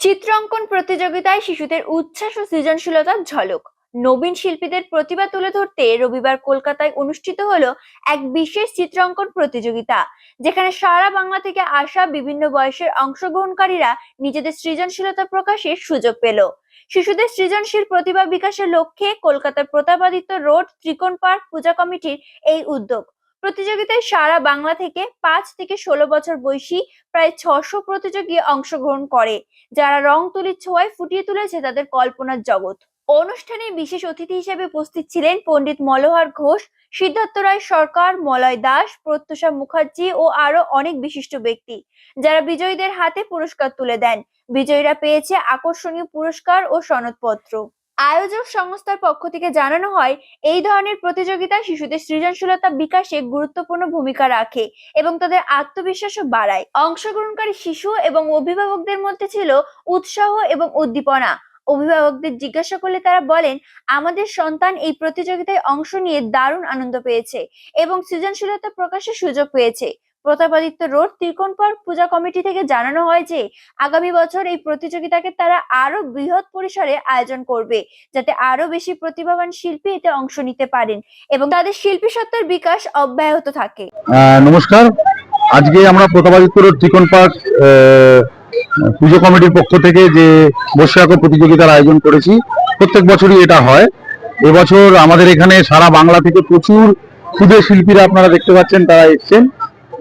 চিত্রাঙ্কন প্রতিযোগিতায় শিশুদের উচ্ছ্বাস ও সৃজনশীলতার ঝলক। নবীন শিল্পীদের প্রতিভা তুলে ধরতে রবিবার কলকাতায় অনুষ্ঠিত হলো এক বিশেষ চিত্রাঙ্কন প্রতিযোগিতা, যেখানে সারা বাংলা থেকে আসা বিভিন্ন বয়সের অংশগ্রহণকারীরা নিজেদের সৃজনশীলতা প্রকাশের সুযোগ পেল। শিশুদের সৃজনশীল প্রতিভা বিকাশের লক্ষ্যে কলকাতার প্রতাপাদিত্য রোড ত্রিকোণ পার্ক পূজা কমিটির এই উদ্যোগ প্রতিযোগিতায় সারা বাংলা থেকে পাঁচ থেকে ষোলো বছর বয়সী প্রায় ছশো প্রতিযোগী অংশগ্রহণ করে। যারা রং তুলির ছোঁয়ায় ফুটিয়ে তুলেছে তাদের কল্পনার জগৎ। অনুষ্ঠানে বিশেষ অতিথি হিসেবে উপস্থিত ছিলেন পণ্ডিত মলোহর ঘোষ, সিদ্ধার্থ রায় সরকার, মলয় দাস, প্রত্যুষা মুখার্জি ও আরও অনেক বিশিষ্ট ব্যক্তি, যারা বিজয়ীদের হাতে পুরস্কার তুলে দেন। বিজয়ীরা পেয়েছে আকর্ষণীয় পুরস্কার ও সনদপত্র। আয়োজক সংস্থার পক্ষ থেকে জানানো হয়, এই ধরনের প্রতিযোগিতা শিশুদের সৃজনশীলতা বিকাশে গুরুত্বপূর্ণ ভূমিকা রাখে এবং তাদের আত্মবিশ্বাসও বাড়ায়। অংশগ্রহণকারী শিশু এবং অভিভাবকদের মধ্যে ছিল উৎসাহ এবং উদ্দীপনা। অভিভাবকদের জিজ্ঞাসা করলে তারা বলেন, আমাদের সন্তান এই প্রতিযোগিতায় অংশ নিয়ে দারুণ আনন্দ পেয়েছে এবং সৃজনশীলতা প্রকাশের সুযোগ পেয়েছে। Pratapaditya road Trikon park Puja committee থেকে জানানো হয় যে, আগামী বছর এই প্রতিযোগিতাকে তারা আরও বৃহৎ পরিসরে আয়োজন করবে, যাতে আরও বেশি প্রতিভাবান শিল্পী এতে অংশ নিতে পারেন এবং তাদের শিল্পী সত্তার বিকাশ অব্যাহত থাকে। নমস্কার। আজকে আমরা প্রতাপাদিত্য রোড ত্রিকোণ পার্ক পুজো কমিটির পক্ষ থেকে যে বর্ষাক প্রতিযোগিতার আয়োজন করেছি, প্রত্যেক বছরই এটা হয়। এবছর আমাদের এখানে সারা বাংলা থেকে প্রচুর ক্ষুদে শিল্পীরা আপনারা দেখতে পাচ্ছেন, তারা এসছেন।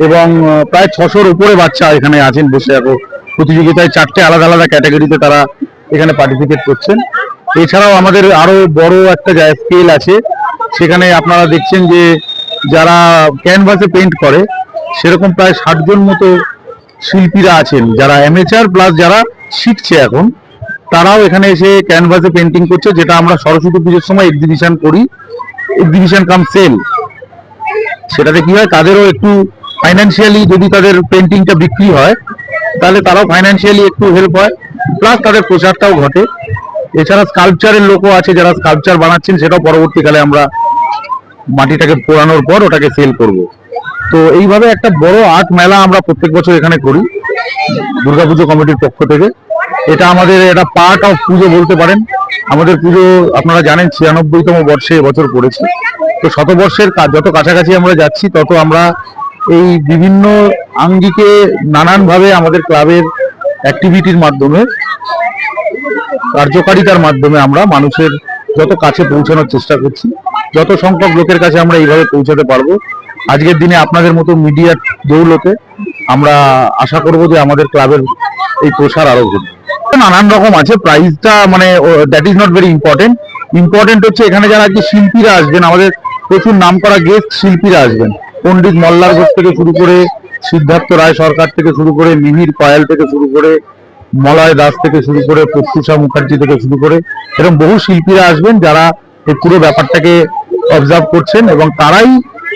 এবং প্রায় ছশোর উপরে বাচ্চা এখানে আছেন বসে এখন প্রতিযোগিতায় চারটে আলাদা আলাদা ক্যাটাগরিতে তারা এখানে পার্টিসিপেট করছেন। এছাড়াও আমাদের আরও বড় একটা স্কেল আছে, সেখানে আপনারা দেখছেন যে যারা ক্যানভাসে পেন্ট করে, সেরকম প্রায় ষাট জন মতো শিল্পীরা আছেন। যারা অ্যামেচার প্লাস যারা শিখছে এখন, তারাও এখানে এসে ক্যানভাসে পেন্টিং করছে, যেটা আমরা সরস্বতী পুজোর সময় এক্সিবিশন করি। এক্সিবিশন কাম সেল সেটাতে কি হয়? তাদেরও একটু ফাইন্যান্সিয়ালি যদি তাদের পেন্টিংটা বিক্রি হয়, তাহলে তারাও ফাইন্যান্সিয়ালি একটু হেল্প হয় প্লাস তাদের প্রচারটাও ঘটে। এছাড়া স্কাল্পচারের লোকও আছে যারা স্কাল্পচার বানাচ্ছেন, সেটাও পরবর্তীকালে আমরা মাটিটাকে পোড়ানোর পর ওটাকে সেল করব। তো এইভাবে একটা বড় আর্ট মেলা আমরা প্রত্যেক বছর এখানে করি, দুর্গাপুজো কমিটির পক্ষ থেকে। এটা আমাদের এটা পার্ট অফ পুজো বলতে পারেন। আমাদের পুজো আপনারা জানেন, ছিয়ানব্বইতম বর্ষে এবছর পড়েছে। তো শতবর্ষের যত কাছাকাছি আমরা যাচ্ছি, তত আমরা এই বিভিন্ন আঙ্গিকে নানানভাবে আমাদের ক্লাবের অ্যাক্টিভিটির মাধ্যমে, কার্যকারিতার মাধ্যমে আমরা মানুষের যত কাছে পৌঁছানোর চেষ্টা করছি, যত সংখ্যক লোকের কাছে আমরা এইভাবে পৌঁছাতে পারব। আজকের দিনে আপনাদের মতো মিডিয়ার দৌলতে আমরা আশা করব যে আমাদের ক্লাবের এই প্রসার আরও ঘটবে। নানান রকম আছে প্রাইসটা মানে that is not very important important হচ্ছে এখানে যারা আজকে শিল্পীরা আসবেন, আমাদের প্রচুর নামকরা গেস্ট শিল্পীরা আসবেন। পণ্ডিত মল্লার ঘোষ থেকে শুরু করে সিদ্ধার্থ রায় সরকার থেকে শুরু করে মিহির কয়াল থেকে শুরু করে মলয় দাস থেকে শুরু করে প্রত্যুষা মুখার্জি থেকে শুরু করে এরকম বহু শিল্পীরা আসবেন যারা এই পুরো ব্যাপারটাকে অবজার্ভ করছেন এবং তারাই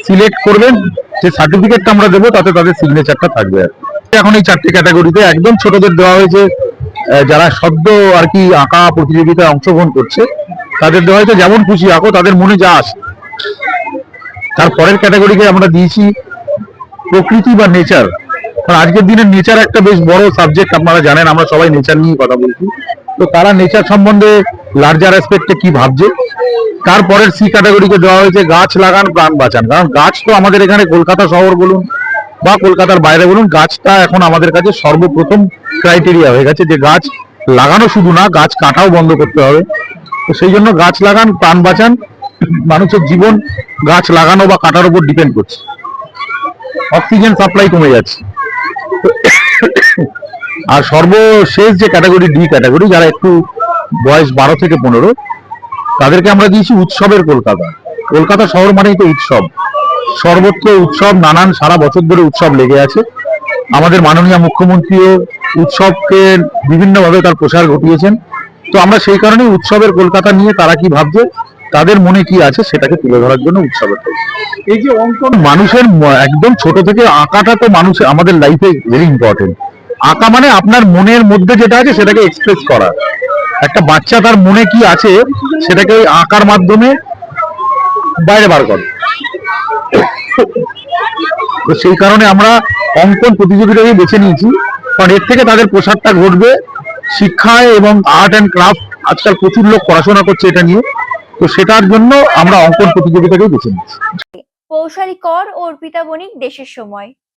সিলেক্ট করবেন যে সার্টিফিকেটটা আমরা দেবো, তাতে তাদের সিগনেচারটা থাকবে এখন এই চারটি ক্যাটাগরিতে একদম ছোটদের দেওয়া হয়েছে যারা সদ্য আর কি আঁকা প্রতিযোগিতায় অংশগ্রহণ করছে, তাদের দেওয়া হয়েছে, যেমন খুশি আঁকো, তাদের মনে যা আসে। তার পরের ক্যাটাগরিকে আমরা দিয়েছি প্রকৃতি বা নেচার কারণ আজকের দিনে নেচার একটা বেশ বড় সাবজেক্ট আপনারা জানেন, আমরা সবাই নেচার নিয়ে কথা বলছি। তো তারা নেচার সম্বন্ধে লার্জার অ্যাসপেক্টে কি ভাবছে? তারপরের সি ক্যাটাগরিকে দেওয়া হয়েছে গাছ লাগান, প্রাণ বাঁচান। কারণ গাছ তো আমাদের এখানে কলকাতা শহর বলুন বা কলকাতার বাইরে বলুন, গাছটা এখন আমাদের কাছে সর্বপ্রথম ক্রাইটেরিয়া হয়ে গেছে যে গাছ লাগানো শুধু না, গাছ কাটাও বন্ধ করতে হবে। তো সেই জন্য গাছ লাগান, প্রাণ বাঁচান মানুষের জীবন গাছ লাগানো বা কাটার উপর ডিপেন্ড করছে। অক্সিজেন সাপ্লাই কমে যাচ্ছে। আর সর্বশেষ যে ক্যাটাগরি ডি ক্যাটাগরি যারা একটু বয়স বারো থেকে পনেরো, তাদেরকে আমরা দিয়েছি উৎসবের কলকাতা। কলকাতা শহর মানেই তো উৎসব। সর্বত্র উৎসব, নানান সারা বছর ধরে উৎসব লেগে আছে। আমাদের মাননীয় মুখ্যমন্ত্রীও উৎসবকে বিভিন্নভাবে তার প্রসার ঘটিয়েছেন। তো আমরা সেই কারণে উৎসবের কলকাতা নিয়ে তারা কি ভাবছে তাদের মনে কি আছে সেটাকে তুলে ধরার জন্য উৎসবের এই যে অঙ্কন মানুষের একদম ছোট থেকে আঁকাটা তো মানুষের আমাদের লাইফে ভেরি ইম্পর্টেন্ট আঁকা মানে আপনার মনের মধ্যে যেটা আছে সেটাকে এক্সপ্রেস করা। একটা বাচ্চা তার মনে কি আছে সেটাকে ওই আঁকার মাধ্যমে বাইরে বার করে। তো সেই কারণে আমরা অঙ্কন প্রতিযোগিতাকে বেছে নিয়েছি। কারণ এর থেকে তাদের প্রসারটা ঘটবে শিক্ষায় এবং আর্ট অ্যান্ড ক্রাফট আজকাল প্রচুর লোক পড়াশোনা করছে এটা নিয়ে। তো সেটার জন্য আমরা অঙ্কন প্রতিযোগিতাকেও বেছে নিচ্ছি কৌশলী কর অর্পিতা বণিক দেশের সময়।